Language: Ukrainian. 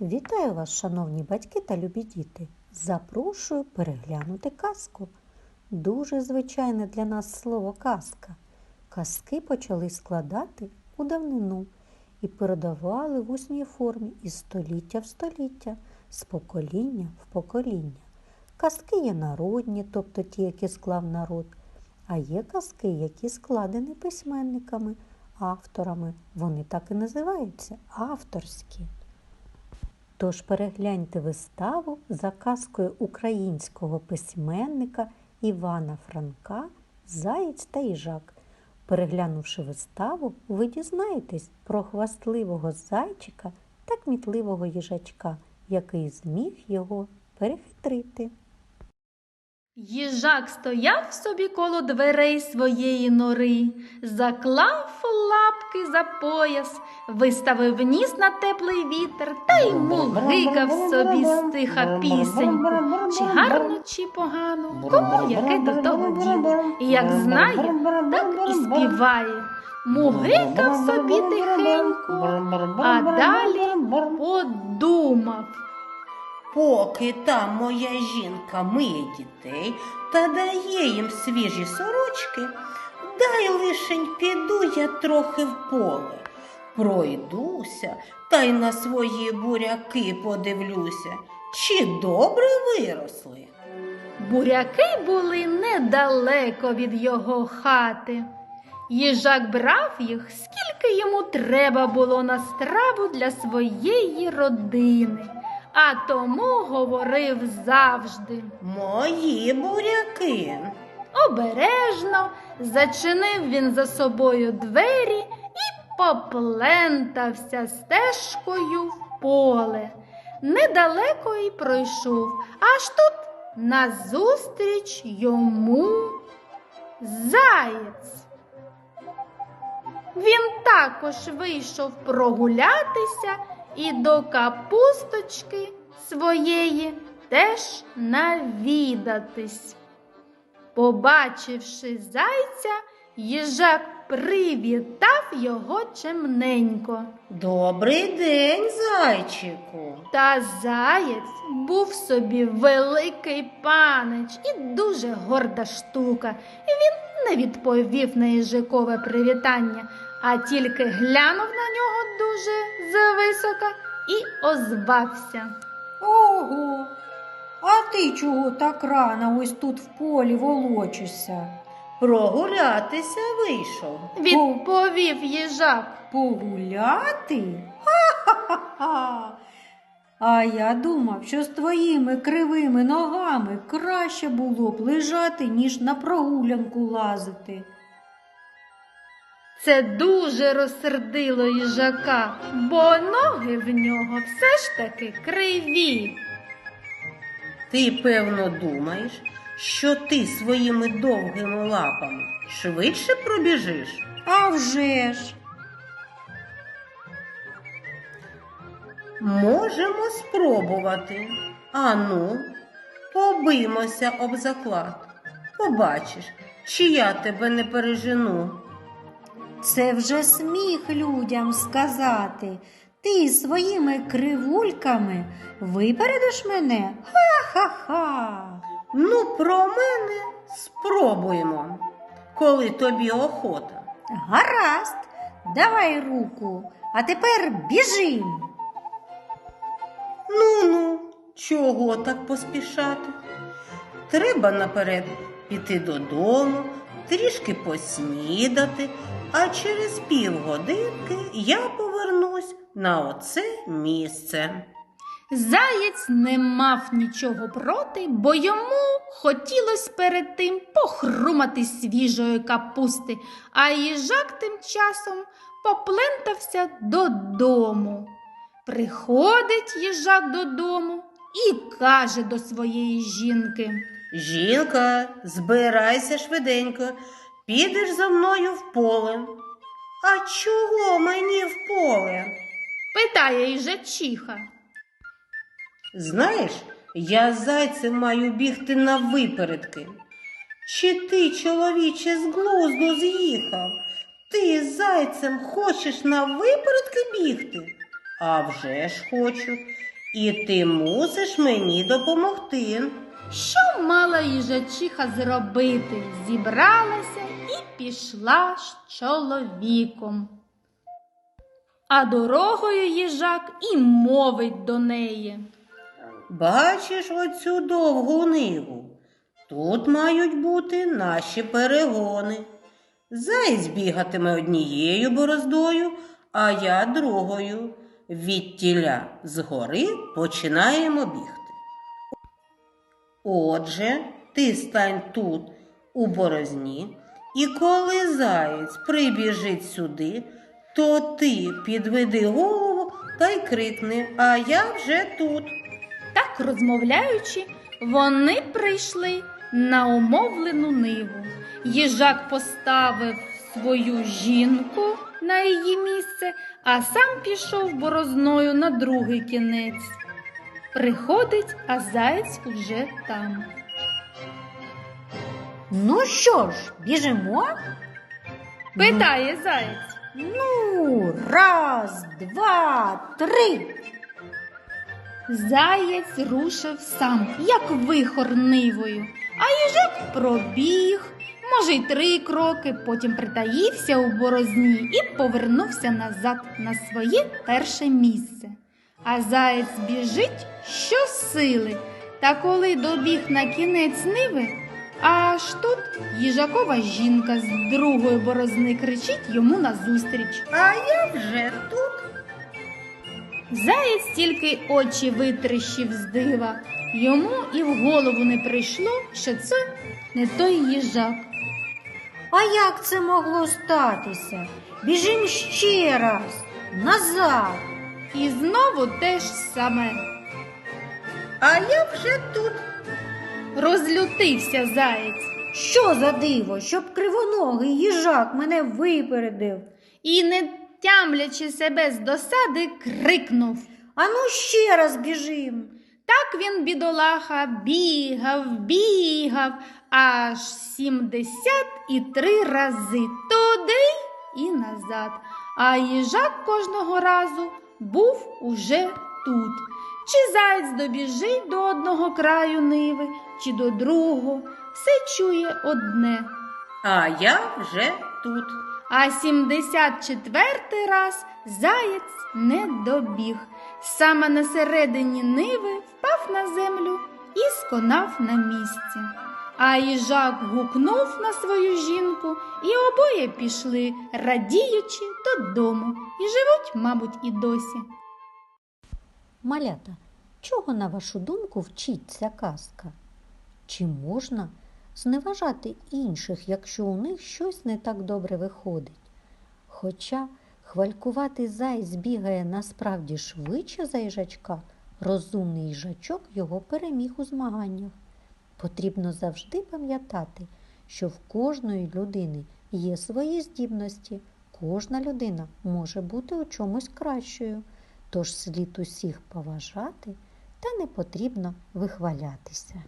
Вітаю вас, шановні батьки та любі діти. Запрошую переглянути казку. Дуже звичайне для нас слово казка. Казки почали складати у давнину і передавали в усній формі із століття в століття, з покоління в покоління. Казки є народні, тобто ті, які склав народ, а є казки, які складені письменниками, авторами. Вони так і називаються авторські. Тож перегляньте виставу за казкою українського письменника Івана Франка Заєць та їжак. Переглянувши виставу, ви дізнаєтесь про хвастливого зайчика та кмітливого їжачка, який зміг його перехитрити. Їжак стояв собі коло дверей своєї нори, заклав лапки за пояс, виставив ніс на теплий вітер та й мугикав собі стиха пісеньку. Чи гарно, чи погано, кому яке до того діло. Як знає, так і співає. Мугикав собі тихенько, а далі подумав. Поки там моя жінка миє дітей та дає їм свіжі сорочки, дай лишень піду я трохи в поле. Пройдуся та й на свої буряки подивлюся, чи добре виросли. Буряки були недалеко від його хати. Їжак брав їх, скільки йому треба було на страву для своєї родини, а тому говорив завжди. Мої буряки. Обережно зачинив він за собою двері і поплентався стежкою в поле. Недалеко й пройшов, аж тут назустріч йому заєць. Він також вийшов прогулятися і до капусточки своєї теж навідатись. Побачивши зайця, їжак привітав його чемненько. Добрий день, зайчику. Та заєць був собі великий панич і дуже горда штука. І він не відповів на їжакове привітання, а тільки глянув на нього дуже зависока і озвався. Ого, а ти чого так рано ось тут в полі волочишся? Прогулятися вийшов. Відповів їжак. Погуляти? Ха-ха-ха! А я думав, що з твоїми кривими ногами краще було б лежати, ніж на прогулянку лазити. Це дуже розсердило їжака, бо ноги в нього все ж таки криві. Ти, певно, думаєш, що ти своїми довгими лапами швидше пробіжиш? А вже ж! Можемо спробувати. Ану, побиймося об заклад. Побачиш, чи я тебе не пережену. Це вже сміх людям сказати. Ти своїми кривульками випередиш мене? Ха-ха-ха! Ну, про мене спробуємо, коли тобі охота. Гаразд, давай руку, а тепер біжим. Ну ну, чого так поспішати? Треба наперед піти додому, трішки поснідати, а через півгодинки я повернусь на оце місце. Заєць не мав нічого проти, бо йому хотілося перед тим похрумати свіжої капусти, а їжак тим часом поплентався додому. Приходить їжак додому і каже до своєї жінки. Жінка, збирайся швиденько, підеш за мною в поле. А чого мені в поле? Питає їжачиха. Знаєш, я зайцем маю бігти на випередки. Чи ти, чоловіче, з глузду з'їхав? Ти зайцем хочеш на випередки бігти? А вже ж хочу. І ти мусиш мені допомогти. Що мала їжачиха зробити? Зібралася і пішла з чоловіком. А дорогою їжак і мовить до неї. Бачиш оцю довгу ниву? Тут мають бути наші перегони. Заєць бігатиме однією бороздою, а я другою. Відтіля згори починаємо бігти. Отже, ти стань тут, у борозні, і коли заєць прибіжить сюди, то ти підведи голову та й крикни, а я вже тут. Так розмовляючи, вони прийшли на умовлену ниву. Їжак поставив свою жінку на її місце, а сам пішов борозною на другий кінець. Приходить, а заєць уже там. Ну що ж, біжимо? Питає заєць. Ну, раз, два, три. Заєць рушив сам, як вихор нивою, а їжак пробіг, може, й три кроки, потім притаївся у борозні і повернувся назад на своє перше місце. А заєць біжить щосили, та коли добіг на кінець ниви, аж тут їжакова жінка з другої борозни кричить йому назустріч. А я вже тут. Заєць тільки очі витріщив з дива. Йому і в голову не прийшло, що це не той їжак. А як це могло статися? Біжим ще раз, назад. І знову те ж саме. А я вже тут. Розлютився заєць Що за диво, щоб кривоногий їжак мене випередив. і, не тямлячи себе з досади, крикнув. Ану ще раз біжим. Так він, бідолаха, бігав, бігав аж сімдесят і три рази туди і назад. А їжак кожного разу був уже тут. Чи заєць добіжить до одного краю ниви, чи до другого, все чує одне. А я вже тут. А 74 раз заєць не добіг. Саме на середині ниви впав на землю і сконав на місці. А їжак гукнув на свою жінку, і обоє пішли, радіючи додому, і живуть, мабуть, і досі. Малята, чого, на вашу думку, вчить ця казка? Чи можна зневажати інших, якщо у них щось не так добре виходить? Хоча хвалькуватий заєць бігає насправді швидше за їжачка, розумний їжачок його переміг у змаганнях. Потрібно завжди пам'ятати, що в кожної людини є свої здібності, кожна людина може бути у чомусь кращою, тож слід усіх поважати та не потрібно вихвалятися.